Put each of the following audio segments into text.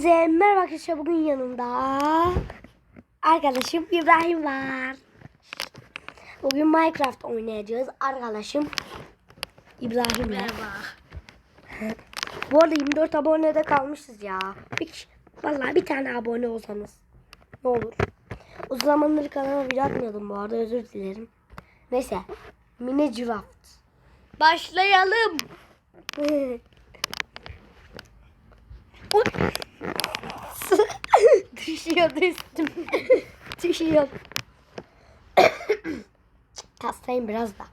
Hepinize merhaba arkadaşlar bugün yanımda arkadaşım İbrahim var. Bugün Minecraft oynayacağız arkadaşım İbrahim Merhaba. Bu arada 24 abonede kalmışız ya. Bir vallahi bir tane abone olsanız ne olur. Uzun zamandır kanalıma video atmıyordum bu arada özür dilerim. Neyse. Minecraft. Başlayalım. Oy. Düşüyordu üstüme. Düşüyor. Hastayım biraz da.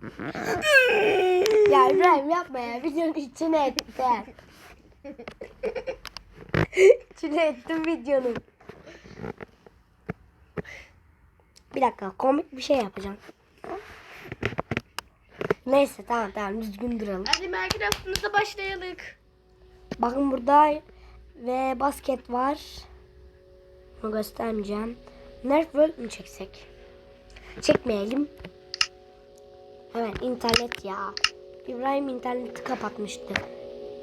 ya İbrahim yapma ya. Videonun içine ettim. içine ettim videonun. Bir dakika komik bir şey yapacağım. Neyse tamam tamam düzgün duralım. Hadi Minecraft'ımıza başlayalım. Bakın burada ve basket var. Bunu göstermeyeceğim. Nerf World mü çeksek? Çekmeyelim. Hemen internet ya. İbrahim interneti kapatmıştı.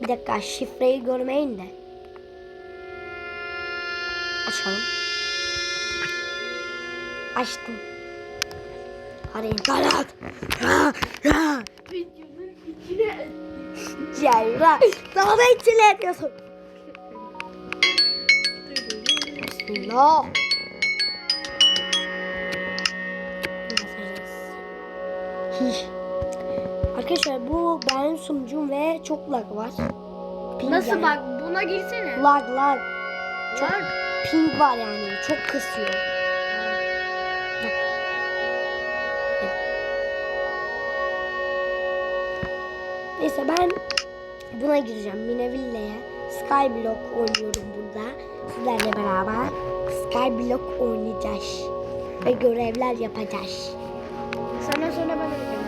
Bir dakika şifreyi görmeyin de. Açalım. Açtım. Hadi internet. Ceyra. Daha da içine ediyorsun. Bismillah. Arkadaşlar bu benim sunucum ve çok lag var. Ping Nasıl yani. bak buna girsene. Lag lag. Çok Lag. ping var yani. Çok kısıyor. Neyse ben buna gireceğim. Mineville'ye. Skyblock oynuyorum burada. Sizlerle beraber Skyblock oynayacağız. Ve görevler yapacağız. Sana sonra ben ödeyeceğim.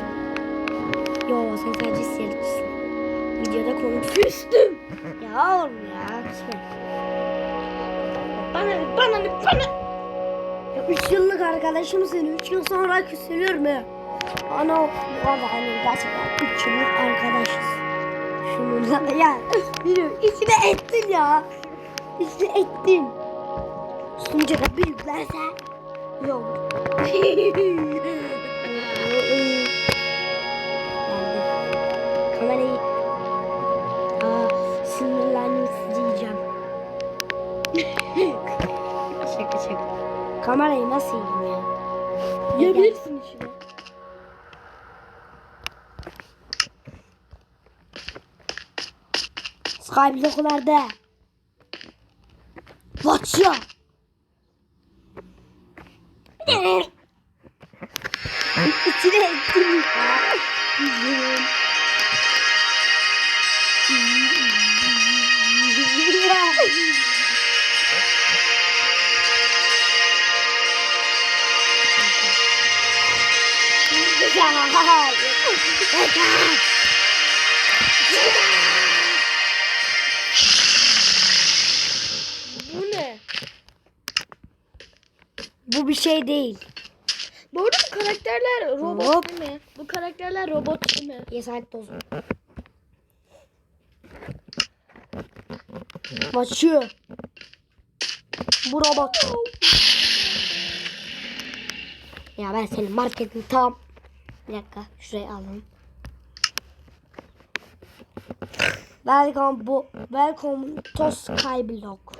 Yo sen sadece seyircisin. Videoda konuşuyorsun. ya oğlum ya. Lütfen. Bana bana bana. Ya 3 yıllık arkadaşım seni 3 yıl sonra küsülür mü? Ana bu hani gerçekten 3 yıllık arkadaşız. Şunu da ya biliyorum içine ettin ya. İçine ettin. Sunca da büyüklerse iyi olur. Kamerayı Aa, sinirlendim sizi yiyeceğim. şaka şaka. Kamerayı nasıl yiyeyim ya? Yiyebilirsin işini. Skyblock'larda. Watch ya. İçine ettim ya. Yüzüm. Bu bir şey değil. Bu arada bu karakterler robot Hop. değil mi? Bu karakterler robot değil mi? Yesaret tozu. Başlıyor. Bu robot. Ya ben senin marketin tam. Bir dakika şurayı alalım. Welcome bu. Welcome to Skyblock.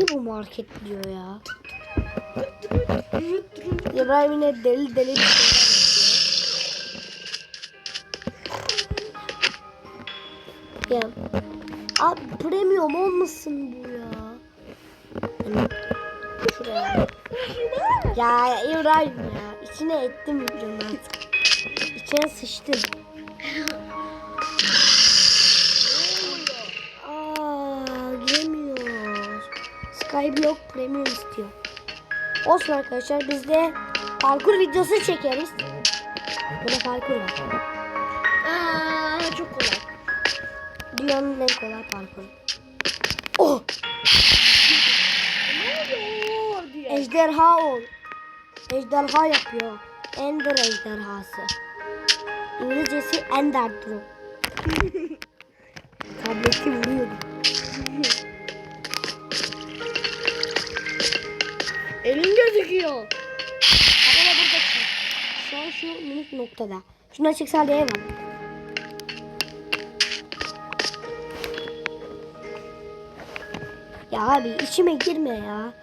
Niye bu market diyor ya? İbrahim yine deli deli. Ya. Abi premium olmasın bu ya. Şuraya. Ya İbrahim ya. İçine ettim videonun artık. İçine sıçtım. Skyblock premium istiyor. Olsun arkadaşlar biz de parkur videosu çekeriz. Burada parkur var. Aa, çok kolay. Dünyanın en kolay parkuru. Oh! Ejderha ol. Ejderha yapıyor. Ender ejderhası. İngilizcesi Ender Drop. Tablet Sanki vuruyordu. Elin gözüküyor. Araba burada çık. Şu an şu minik noktada. Şuna çıksa diye var. Ya abi içime girme ya.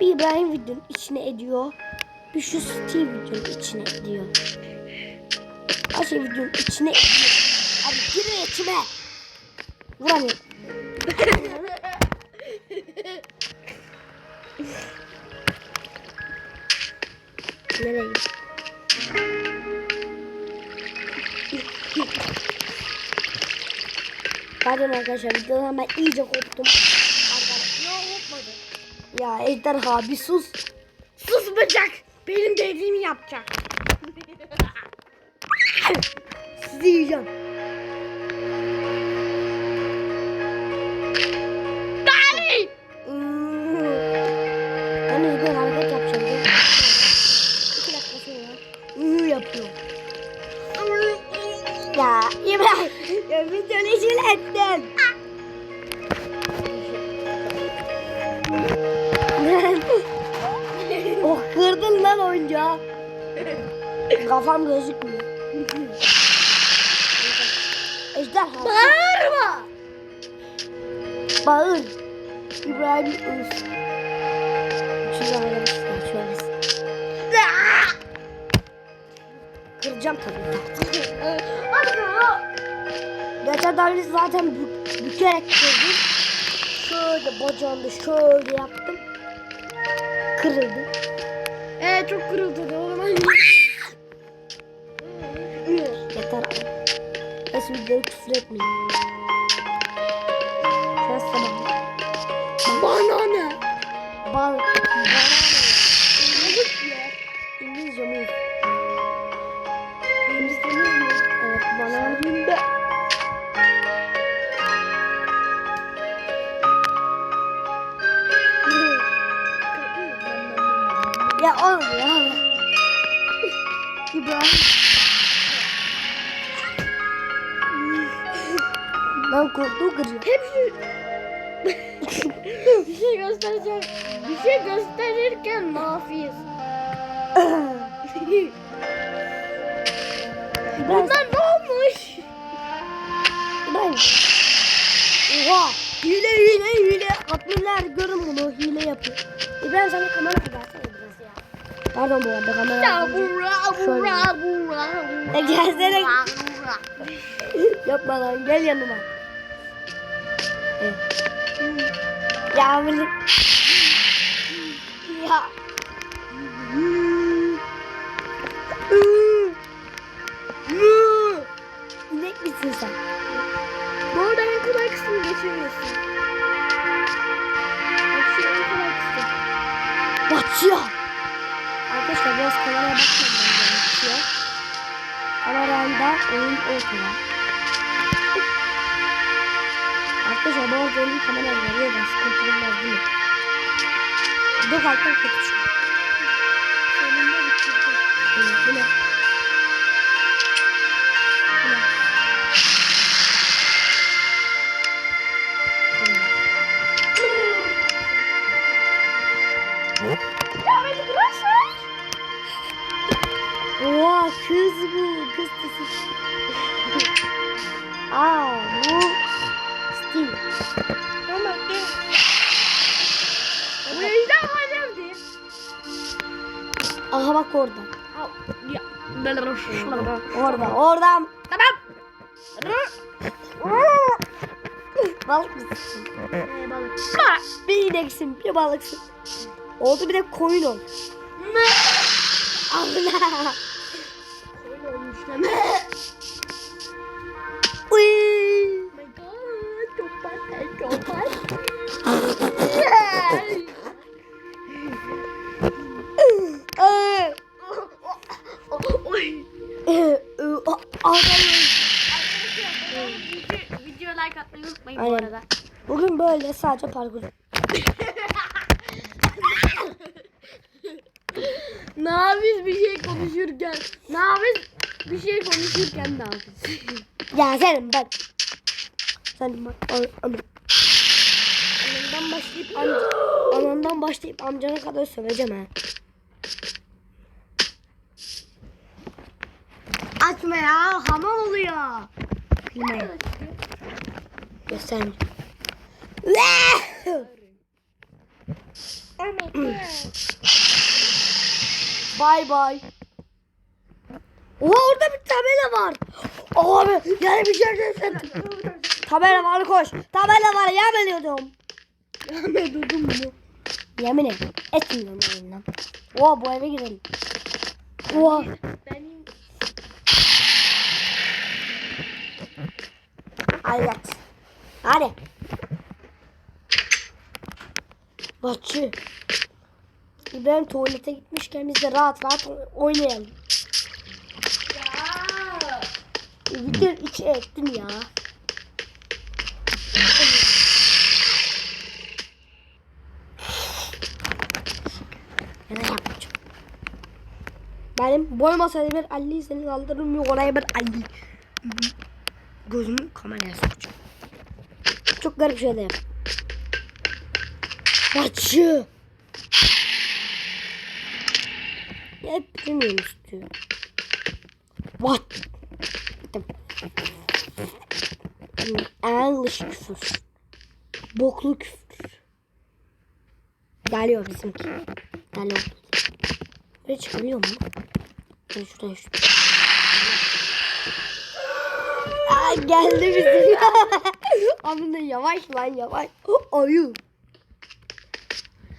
Bir İbrahim videonun içine ediyor. Bir şu Steve videonun içine ediyor. Her şey videonun içine ediyor. Abi girme içime. Vuramıyorum. Nereye? Pardon arkadaşlar videodan ben iyice koptum. Ya ejderha bir sus. Sus bıçak. Benim dediğimi yapacak. Sizi yiyeceğim. Ettin. oh kırdın lan oyuncağı. Kafam gözükmüyor. Ejderha. Bağırma. Bağır. İbrahim Öz. Kıracağım tabii. Dahil zaten bü bükerek kırdım. Şöyle bacağını şöyle yaptım. Kırıldı. Ee çok kırıldı o zaman. Yeter abi. Neyse videoyu küfür etmeyin. Şöyle tamam. Bana ne? Bal. Yazık Ya oğlum ya. İbrahim. Lan korktuğu kırıyor. Hepsi bir şey göstereceğim. Bir şey gösterirken. İbrahim. Bunlar ne olmuş? İbrahim. Oha. Hile hile hile. Adminler görün bunu hile yapıyor. İbrahim sana kamera versene. Pardon bu arada kamera. Şöyle. E, gelsene. Yapma lan gel yanıma. Evet. Ya böyle. Ya. İnek misin sen? Bu arada en kolay kısmı kısım. Batıyor. Biraz kameraya bakmam ben gerekiyor. Kameranda oyun ortada. Arkadaşlar bu arada oyun kameraya geliyor da sıkıntı olmaz değil mi? Bu kalpten kötü çıkıyor. Sonunda bitirdim. Evet, bu ne? Bu ne? Ya beni bıraksan. Oha kız bu. Kız sesi. Aa bu Steve. Tamam gel. Bu ejderha nerede? Aha bak orada. Ya. Orada. Oradan. Tamam. Balık mısın? Ee, balık. Bir ineksin, bir balıksın. Oldu bir de koyun ol. Allah. Öyle olmuş deme. Uy. Oh my god. Çok tatlı. Çok bu Aynen. Bugün böyle sadece parkur. Nafiz bir şey konuşurken. Nafiz bir şey konuşurken Nafiz. Ya senin ben. Sen bak. An, an, anandan başlayıp amca, anandan başlayıp amcana kadar söveceğim ha. Açma ya hamam oluyor. Klimayı göstermeyeceğim. Oh my god. Bay bay. Oha orada bir tabela var. Abi yani bir şey dersen. tabela var koş. Tabela var yemin ediyorum. Yemin ediyorum mu? Yemin et. Etmiyorum oyundan. Oha bu eve girelim. Oha. Benim Hayret. Hadi. Bahçı. İbrahim tuvalete gitmişken biz de rahat rahat oynayalım. ya. Bitir içi ettin ya. Ya. Benim boy masada bir Ali seni kaldırırım yok oraya bir Ali. Gözümü kameraya sokacağım. Çok garip şeyler. Açı. Hep bilmiyorum istiyor. What? English küfür. Boklu küfür. Geliyor bizimki. Geliyor. Buraya çıkabiliyor mu? Ben şuraya şu. Aa, geldi bizim. Amına yavaş lan yavaş. Oh, ayı.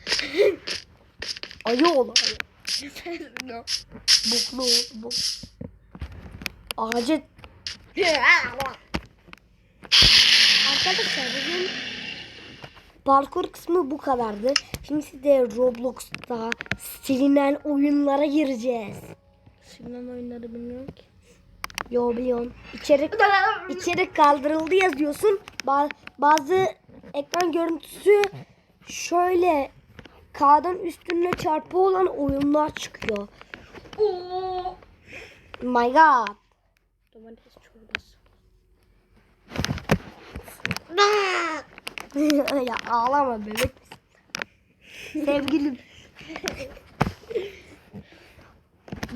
ayı ol ayı. Boklu bok. Ağacı Arkadaşlar bugün parkur kısmı bu kadardı. Şimdi size Roblox'ta silinen oyunlara gireceğiz. Şimdiden oyunları bilmiyorum ki. Yo biliyorum. İçerik, içerik kaldırıldı yazıyorsun. Ba- bazı ekran görüntüsü şöyle kağıdın üstüne çarpı olan oyunlar çıkıyor. Oo. My god. ya ağlama bebek. Sevgilim.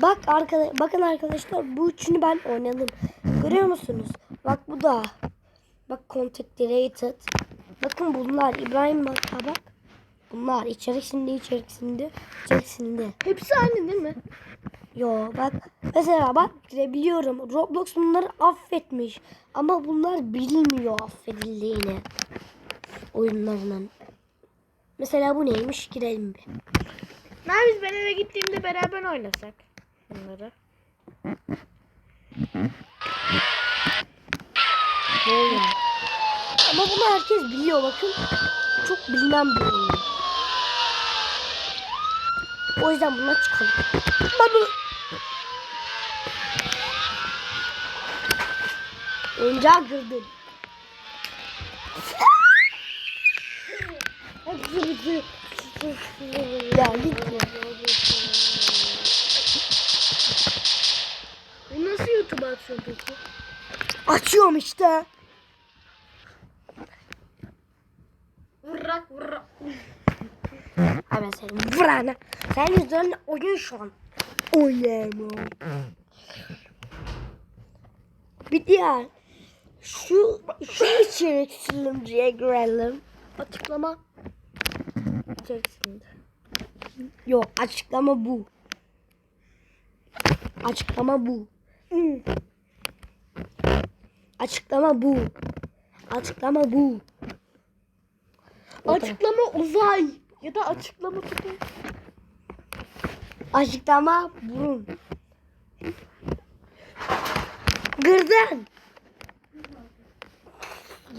Bak arkadaş, bakın arkadaşlar bu üçünü ben oynadım. Görüyor musunuz? Bak bu da. Bak contact deleted. Bakın bunlar İbrahim bak ha bak. Bunlar içerisinde içerisinde içerisinde. Hepsi aynı değil mi? Yo bak mesela bak girebiliyorum. Roblox bunları affetmiş. Ama bunlar bilmiyor affedildiğini. Oyunlarının. Mesela bu neymiş girelim bir. Nerede ben eve gittiğimde beraber oynasak bunları. Oluyor? Ama bunu herkes biliyor bakın. Çok bilinen bir oyun. O yüzden buna çıkalım. Bunu... Oyuncağı kırdım. ya git ya. Bu nasıl YouTube'a atıyorsun peki? Açıyorum işte. Vurrak vurrak. Hemen senin vurana. Senin üzerine oyun şu an. Oynayamam. Bir diğer. Şu, şu içerik sürümcüye girelim. Açıklama. İçerisinde. Yok açıklama bu. Açıklama bu. Açıklama bu. Açıklama bu. Açıklama uzay. Ya da açıklama tutun. Açıklama burun. Gırdın.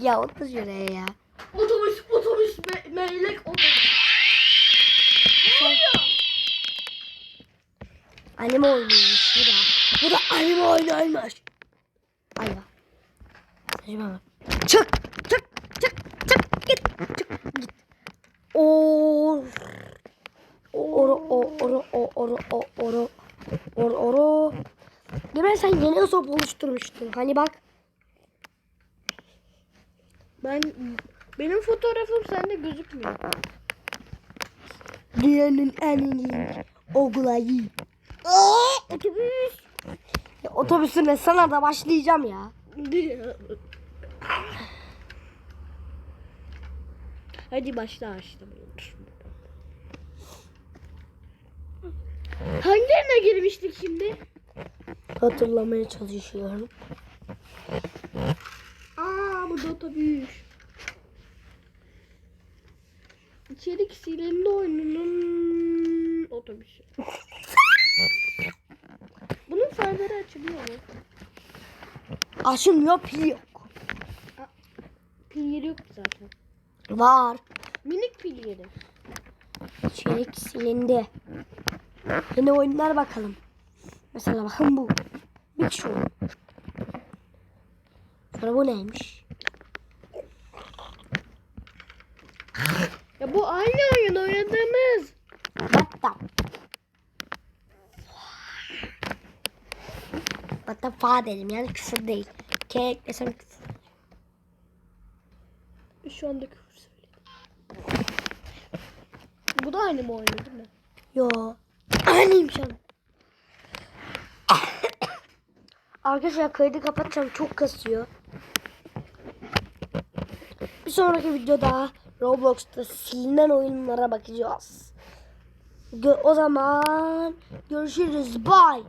Ya otur şuraya ya. Otobüs otobüs me meylek otobüs. Sen... Anime oynuyormuş bu da. Bu da anime oynuyormuş. Ay bak. Saçma bak. Çık. Çık. Çık. Çık. Git. Oro o oro o oro o oro oro oro. Gemen sen yeni hesap oluşturmuştun. Hani bak. Benim fotoğrafım sende gözükmüyor. Dünyanın en iyi ogulayı. Otobüs. Ya, otobüsüne sana da başlayacağım ya. Hadi başla açtım. Hangilerine girmiştik şimdi? Hatırlamaya çalışıyorum. Aa bu da otobüs. İçerik silindi oyununun otobüsü. Bunun serveri açılıyor mu? Aşım yok pil yok. Pil yeri yok zaten. Var. Minik pil yeri. İçerik silindi. Yine oyunlar bakalım. Mesela bakın bu. Bir şu. Sonra bu neymiş? Ya bu aynı oyun oynadığımız. Batta. Batta fa dedim yani küfür değil. K eklesem küfür. Şu anda küfür söyledim. Bu da aynı mı oyunu değil mi? Yo. Aynıymış oğlum. Arkadaşlar kaydı kapatacağım. Çok kasıyor. Bir sonraki videoda Roblox'ta silinen oyunlara bakacağız. O zaman görüşürüz. Bye.